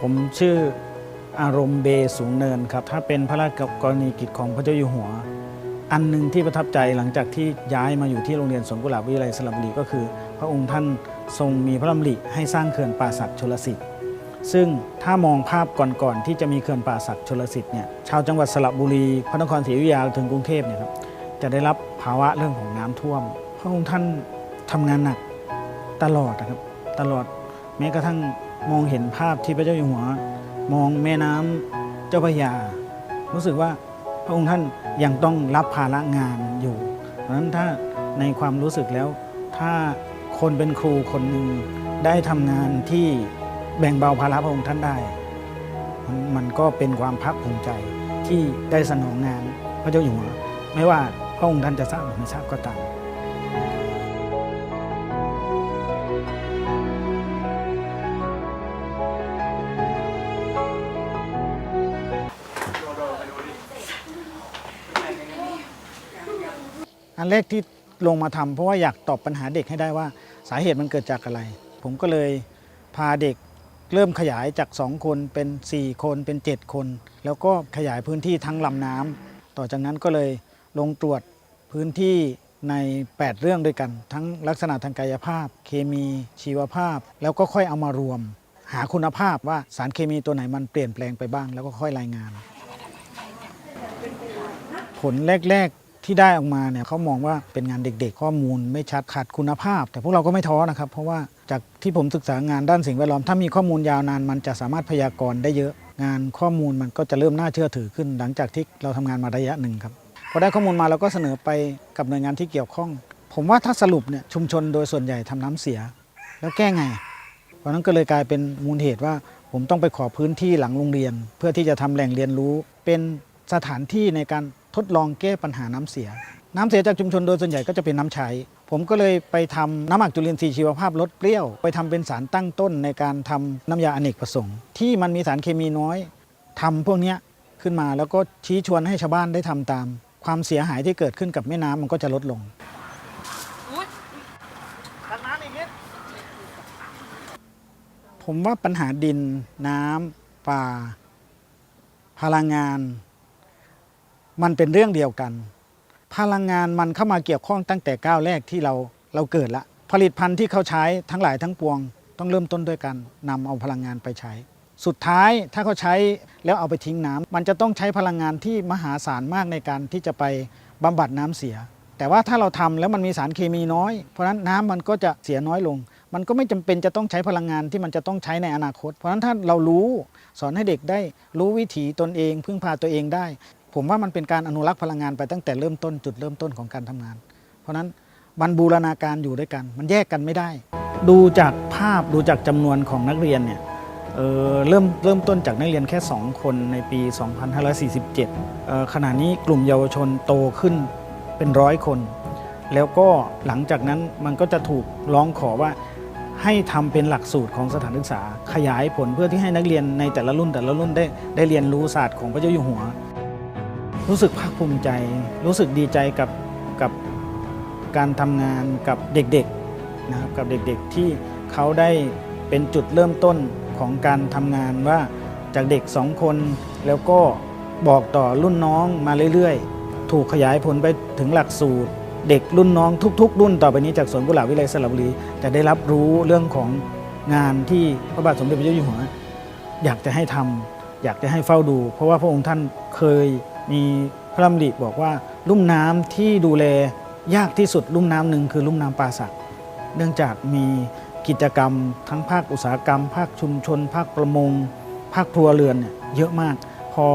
ผมชื่ออารมณ์เบสูงเนินครับ ถ้าเป็นพระราชกรณีกิจของพระเจ้าอยู่หัว อันหนึ่งที่ประทับใจหลังจากที่ย้ายมาอยู่ที่โรงเรียนสวนกุหลาบวิทยาลัยสระบุรีก็คือ พระองค์ท่านทรงมีพระดำริให้สร้างเขื่อนป่าสักชลสิทธิ์ซึ่งถ้ามองภาพก่อนๆที่จะมีเขื่อนป่าสักชลสิทธิ์เนี่ยชาวจังหวัดสระบุรีพระนครศรีอยุธยาถึงกรุงเทพเนี่ยครับจะได้รับภาวะเรื่องของน้ำท่วม พระองค์ท่านทำงานหนักตลอดนะครับตลอดแม้กระทั่ง มองเห็นภาพที่พระเจ้าอยู่หัว มองแม่น้ำเจ้าพระยา รู้สึกว่าพระองค์ท่านยังต้องรับภาระงานอยู่ เพราะฉะนั้นถ้าในความรู้สึกแล้ว ถ้าคนเป็นครูคนหนึ่งได้ทำงานที่แบ่งเบาภาระพระองค์ท่านได้มันมันก็เป็นความภาคภูมิใจที่ได้สนองงานพระเจ้าอยู่หัว ไม่ว่าพระองค์ท่านจะทราบหรือไม่ทราบก็ตาม อันแรกที่ลงมาทำเพราะว่าอยากตอบปัญหาเด็กให้ได้ว่าสาเหตุมันเกิดจากอะไร ผมก็เลยพาเด็กเริ่มขยายจาก 2 คนเป็น 4 คนเป็น 7 คน แล้วก็ขยายพื้นที่ทั้งลำน้ำต่อจากนั้นก็เลยลงตรวจพื้นที่ใน 8 เรื่องด้วยกัน ทั้งลักษณะทางกายภาพ เคมีชีวภาพ แล้วก็ค่อยเอามารวม หาคุณภาพว่าสารเคมีตัวไหนมันเปลี่ยนแปลงไปบ้าง แล้วก็ค่อยรายงาน ผลแรก ๆ ที่ได้ออกมาเนี่ยเขามองว่าเป็นงานเด็ก ๆ ข้อมูลไม่ชัดขาดคุณภาพ แต่พวกเราก็ไม่ท้อนะครับ เพราะว่าจากที่ผมศึกษางานด้านสิ่งแวดล้อมถ้ามีข้อมูลยาวนานมันจะสามารถพยากรณ์ได้เยอะ งานข้อมูลมันก็จะเริ่มน่าเชื่อถือขึ้น หลังจากที่เราทำงานมาระยะหนึ่งครับพอได้ข้อมูลมาเราก็เสนอไปกับหน่วยงานที่เกี่ยวข้อง ผมว่าถ้าสรุปเนี่ยชุมชนโดยส่วนใหญ่ทำน้ำเสีย แล้วแก้ไงเพราะนั้นก็เลยกลายเป็นมูลเหตุว่า ผมต้องไปขอพื้นที่หลังโรงเรียน เพื่อที่จะทำแหล่งเรียนรู้ เป็นสถานที่ในการ ทดลองแก้ปัญหาน้ำเสีย น้ำเสียจากชุมชนโดยส่วนใหญ่ก็จะเป็นน้ำใช้ ผมก็เลยไปทำน้ำหมักจุลินทรีย์ชีวภาพลดเปรี้ยว ไปทำเป็นสารตั้งต้นในการทำน้ำยาอเนกประสงค์ ที่มันมีสารเคมีน้อยทำพวกนี้ขึ้นมาแล้วก็ชี้ชวนให้ชาวบ้านได้ทำตาม ความเสียหายที่เกิดขึ้นกับแม่น้ำมันก็จะลดลงผมว่าปัญหาดินน้ำป่า พลังงาน มันเป็นเรื่องเดียวกัน พลังงานมันเข้ามาเกี่ยวข้องตั้งแต่ก้าวแรกที่เราเราเกิดละ ผลิตภัณฑ์ที่เขาใช้ทั้งหลายทั้งปวง ต้องเริ่มต้นด้วยกันนำเอาพลังงานไปใช้ สุดท้ายถ้าเขาใช้แล้วเอาไปทิ้งน้ำมันจะต้องใช้พลังงานที่มหาศาลมากในการที่จะไปบำบัดน้ำเสีย แต่ว่าถ้าเราทำแล้วมันมีสารเคมีน้อย เพราะฉะนั้นน้ำมันก็จะเสียน้อยลงมันก็ไม่จำเป็นจะต้องใช้พลังงานที่มันจะต้องใช้ในอนาคต เพราะฉะนั้นถ้าเรารู้สอนให้เด็กได้รู้วิถีตนเอง พึ่งพาตัวเองได้ ผมว่ามันเป็นการอนุรักษ์พลังงานไปตั้งแต่เริ่มต้นจุดเริ่มต้นของการทำงาน เพราะนั้นมันบูรณาการอยู่ด้วยกัน มันแยกกันไม่ได้ ดูจากภาพดูจากจำนวนของนักเรียนเนี่ยเเริ่มเริ่มต้นจากนักเรียนแค่ 2 คนในปี 2547เอ่อขณะนี้กลุ่มเยาวชนโตขึ้นเป็นร้อยคน แล้วก็หลังจากนั้นมันก็จะถูกร้องขอว่าให้ทำเป็นหลักสูตรของสถานศึกษา ขยายผลเพื่อที่ให้นักเรียนในแต่ละรุ่นแต่ละรุ่นได้ได้เรียนรู้ศาสตร์ของพระเจ้าอยู่หัว รู้สึกภาคภูมิใจ รู้สึกดีใจกับกับการทำงานกับเด็กๆนะครับกับเด็กๆที่เขาได้เป็นจุดเริ่มต้นของการทำงานว่าจากเด็กสองคนแล้วก็บอกต่อรุ่นน้องมาเรื่อยๆ ถูกขยายผลไปถึงหลักสูตร เด็กรุ่นน้องทุก ๆ รุ่นต่อไปนี้จากสวนกุหลาบวิไลสระบุรีจะได้รับรู้เรื่องของงานที่พระบาทสมเด็จพระเจ้าอยู่หัวอยากจะให้ทำอยากจะให้เฝ้าดู เพราะว่าพระองค์ท่านเคย มีพระดำริบอกว่าลุ่มน้ำที่ดูแลยากที่สุดลุ่มน้ำหนึ่งคือลุ่มน้ำป่าสัก เนื่องจากมีกิจกรรมทั้งภาคอุตสาหกรรม ภาคชุมชน ภาคประมง ภาคครัวเรือนเนี่ยเยอะมาก พอ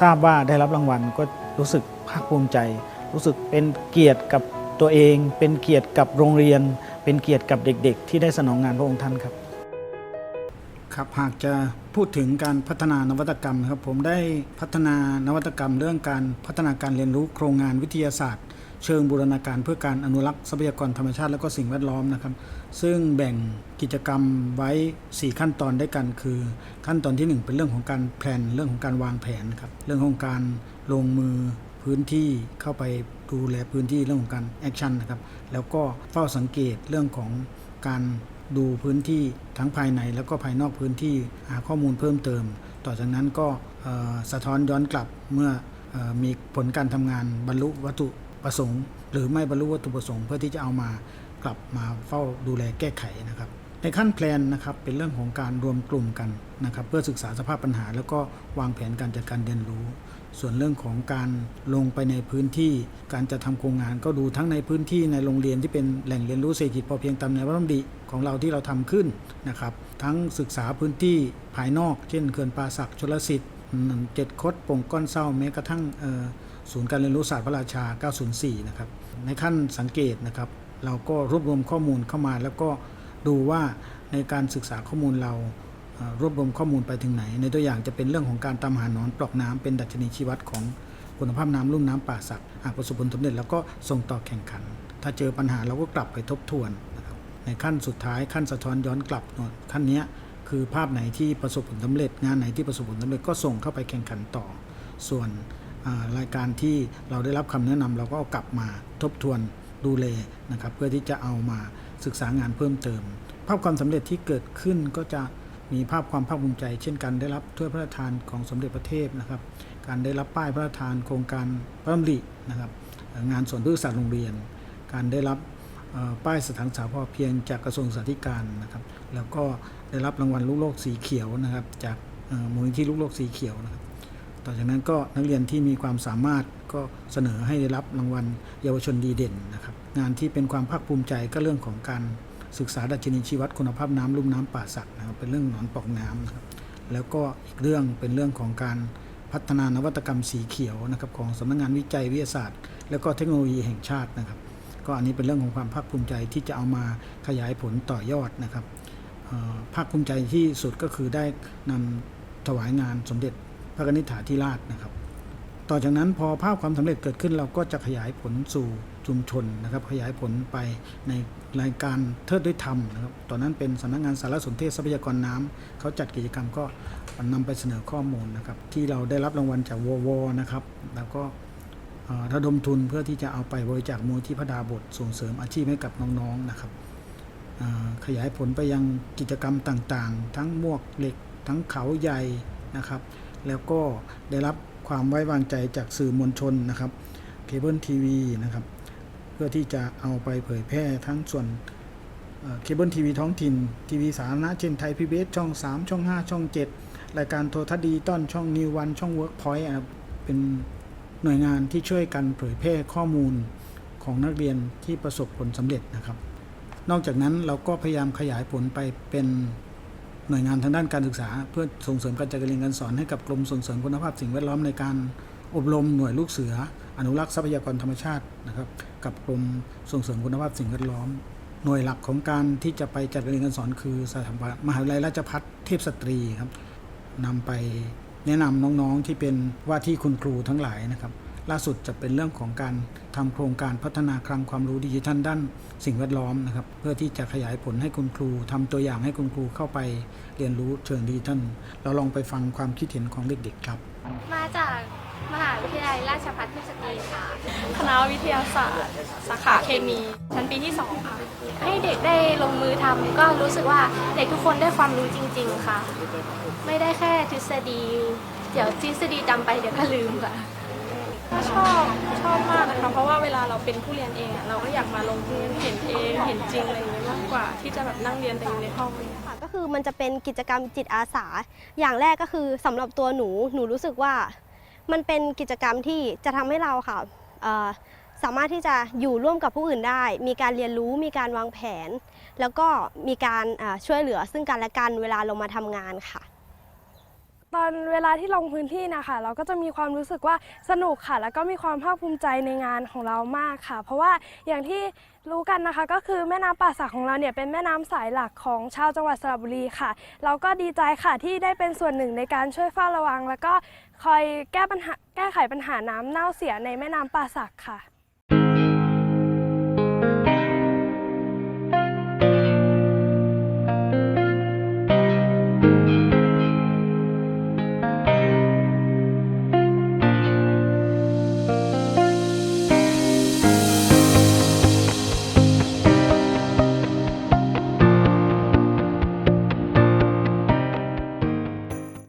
ทราบว่าได้รับรางวัลก็รู้สึกภาคภูมิใจ รู้สึกเป็นเกียรติกับตัวเอง เป็นเกียรติกับโรงเรียน เป็นเกียรติกับเด็ก ๆ ที่ได้สนองงานพระองค์ท่านครับ ครับหากจะพูดถึงการพัฒนานวัตกรรมนะครับ ผมได้พัฒนานวัตกรรม เรื่องการพัฒนาการเรียนรู้โครงงานวิทยาศาสตร์ เชิงบูรณาการเพื่อการอนุรักษ์ทรัพยากรธรรมชาติและก็สิ่งแวดล้อมนะครับ ซึ่งแบ่งกิจกรรมไว้ 4 ขั้นตอนด้วยกันคือ ขั้นตอนที่ 1 เป็นเรื่องของการแพลนเรื่องของการวางแผนครับเรื่องของการลงมือพื้นที่เข้าไปดูแลพื้นที่เรื่องของการแอคชั่นนะครับแล้วก็เฝ้าสังเกตเรื่องของการ ดูพื้นที่ทั้งภายในแล้วก็ภายนอกพื้นที่หาข้อมูลเพิ่มเติม ต่อจากนั้นก็สะท้อนย้อนกลับเมื่อออมีผลการทำงานบรรลุวัตถุประสงค์ หรือไม่บรรลุวัตถุประสงค์เพื่อที่จะเอามากลับมาเฝ้าดูแลแก้ไขนะครับในขั้นแพลนนะครับเป็นเรื่องของการรวมกลุ่มกันนะครับเพื่อศึกษาสภาพปัญหา แล้วก็วางแผนการจัดการเรียนรู้ ส่วนเรื่องของการลงไปในพื้นที่ การจะทำโครงงานก็ดูทั้งในพื้นที่ในโรงเรียนที่เป็นแหล่งเรียนรู้เศรษฐกิจพอเพียงตามแนวพระราชดิของเราที่เราทำขึ้นนะครับ ทั้งศึกษาพื้นที่ภายนอก เช่นเขื่อนป่าสักชลสิทธิ์เจ็ดคดปงก้อนเศร้าแม้กระทั่งศูนย์การเรียนรู้ศาสตร์พระราชา 904 นะครับ ในขั้นสังเกตนะครับ เราก็รวบรวมข้อมูลเข้ามาแล้วก็ดูว่าในการศึกษาข้อมูลเรา รวบรวมข้อมูลไปถึงไหน ในตัวอย่างจะเป็นเรื่องของการตามหาหนอนปลอกน้ำเป็นดัชนีชี้วัดของคุณภาพน้ำลุ่มน้ำป่าสักหากประสบผลสำเร็จแล้วก็ส่งต่อแข่งขัน ถ้าเจอปัญหาเราก็กลับไปทบทวนนะครับในขั้นสุดท้ายขั้นสะท้อนย้อนกลับขั้นนี้คือภาพไหนที่ประสบผลสำเร็จ งานไหนที่ประสบผลสำเร็จก็ส่งเข้าไปแข่งขันต่อ ส่วนรายการที่เราได้รับคำแนะนำเราก็เอากลับมาทบทวนดูแลนะครับเพื่อที่จะเอามาศึกษางานเพิ่มเติม ภาพความสำเร็จที่เกิดขึ้นก็จะ มีภาพความภาคภูมิใจ เช่นการได้รับถ้วยพระราชทานของสมเด็จพระเทพนะครับ การได้รับป้ายพระราชทานโครงการพระดำรินะครับ งานสวนพฤกษศาสตร์โรงเรียน การได้รับป้ายสถานศึกษาพอเพียงจากกระทรวงสาธารณการนะครับ แล้วก็ได้รับรางวัลลูกโลกสีเขียวนะครับ จากมูลนิธิลูกโลกสีเขียวนะครับ ต่อจากนั้นก็นักเรียนที่มีความสามารถก็เสนอให้ได้รับรางวัลเยาวชนดีเด่นนะครับ งานที่เป็นความภาคภูมิใจก็เรื่องของการ ศึกษาดัชนีชีวัดคุณภาพน้ำลุ่มน้ำป่าสักนะครับเป็นเรื่องหนอนปอกน้ำนะครับแล้วก็อีกเรื่องเป็นเรื่องของการพัฒนานวัตกรรมสีเขียวนะครับของสำนักงานวิจัยวิทยาศาสตร์ และก็เทคโนโลยีแห่งชาตินะครับ ก็อันนี้เป็นเรื่องของความภาคภูมิใจที่จะเอามาขยายผลต่อยอดนะครับภาคภูมิใจที่สุดก็คือได้นำถวายงานสมเด็จพระนิษฐาธิราชนะครับ ต่อจากนั้นพอภาพความสำเร็จเกิดขึ้นเราก็จะขยายผลสู่ ชุมชนนะครับ ขยายผลไปในรายการเทิดด้วยธรรมนะครับ ตอนนั้นเป็นสำนักงานสารสนเทศทรัพยากรน้ำเขาจัดกิจกรรมก็นำไปเสนอข้อมูลนะครับ ที่เราได้รับรางวัลจากววนะครับ แล้วก็ระดมทุนเพื่อที่จะเอาไปบริจาคมูลที่พระดาบทส่งเสริมอาชีพให้กับน้องๆนะครับขยายผลไปยังกิจกรรมต่างๆ ทั้งมวกเหล็กทั้งเขาใหญ่นะครับ แล้วก็ได้รับความไว้วางใจจากสื่อมวลชนนะครับเคเบิลทีวีนะครับ เพื่อที่จะเอาไปเผยแพร่ทั้งส่วนเคเบิลทีวีท้องถิ่น ทีวีสาธารณะเช่นไทยพีบีเอสช่อง 3 ช่อง 5 ช่อง 7 รายการโทรทัศน์ดิจิตอลช่องนิววันช่องเวิร์กพอยต์เป็นหน่วยงานที่ช่วยกันเผยแพร่ข้อมูลของนักเรียนที่ประสบผลสำเร็จนะครับ นอกจากนั้นเราก็พยายามขยายผลไปเป็นหน่วยงานทางด้านการศึกษา เพื่อส่งเสริมการจัดการเรียนการสอนให้กับกรมส่งเสริมคุณภาพสิ่งแวดล้อมในการอบรมหน่วยลูกเสือ อนุรักษ์ทรัพยากรธรรมชาตินะครับ กับกรมส่งเสริมคุณภาพสิ่งแวดล้อม หน่วยหลักของการที่จะไปจัดการเรียนการสอนคือสถาบันมหาวิทยาลัยราชภัฏเทพสตรีครับนำไปแนะนำน้องๆที่เป็นว่าที่คุณครูทั้งหลายนะครับ ล่าสุดจะเป็นเรื่องของการทำโครงการพัฒนาคลังความรู้ดิจิทัลด้านสิ่งแวดล้อมนะครับ เพื่อที่จะขยายผลให้คุณครูทำตัวอย่างให้คุณครูเข้าไปเรียนรู้เชิงดิจิทัลเราลองไปฟังความคิดเห็นของเด็กๆครับ มาจาก มหาวิทยาลัยราชภัฏพิสตรีค่ะ คณะวิทยาศาสตร์ สาขาเคมี ชั้นปีที่ 2 ค่ะ ให้เด็กได้ลงมือทำก็รู้สึกว่าเด็กทุกคนได้ความรู้จริง ๆ ค่ะ ไม่ได้แค่ทฤษฎี เดี๋ยวทฤษฎีจำไปเดี๋ยวก็ลืมค่ะ ก็ชอบชอบมากนะคะ เพราะว่าเวลาเราเป็นผู้เรียนเองอะเราก็อยากมาลงพื้นเห็นเองเห็นจริงอะไรอย่างเงี้ยมากกว่า ที่จะแบบนั่งเรียนแต่อยู่ในห้อง ค่ะก็คือมันจะเป็นกิจกรรมจิตอาสา อย่างแรกก็คือสำหรับตัวหนู หนูรู้สึกว่า มันเป็นกิจกรรมที่จะทำให้เราค่ะสามารถที่จะอยู่ร่วมกับผู้อื่นได้ มีการเรียนรู้ มีการวางแผน แล้วก็มีการช่วยเหลือซึ่งกันและกันเวลาเรามาทำงานค่ะ ตอนเวลาที่ลงพื้นที่นะคะเราก็จะมีความรู้สึกว่าสนุกค่ะ แล้วก็มีความภาคภูมิใจในงานของเรามากค่ะ เพราะว่าอย่างที่รู้กันนะคะ ก็คือแม่น้ำป่าสักของเราเนี่ยเป็นแม่น้ำสายหลักของชาวจังหวัดสระบุรีค่ะ เราก็ดีใจค่ะที่ได้เป็นส่วนหนึ่งในการช่วยเฝ้าระวัง แล้วก็คอยแก้ปัญหาแก้ไขปัญหาน้ำเน่าเสียในแม่น้ำป่าสักค่ะ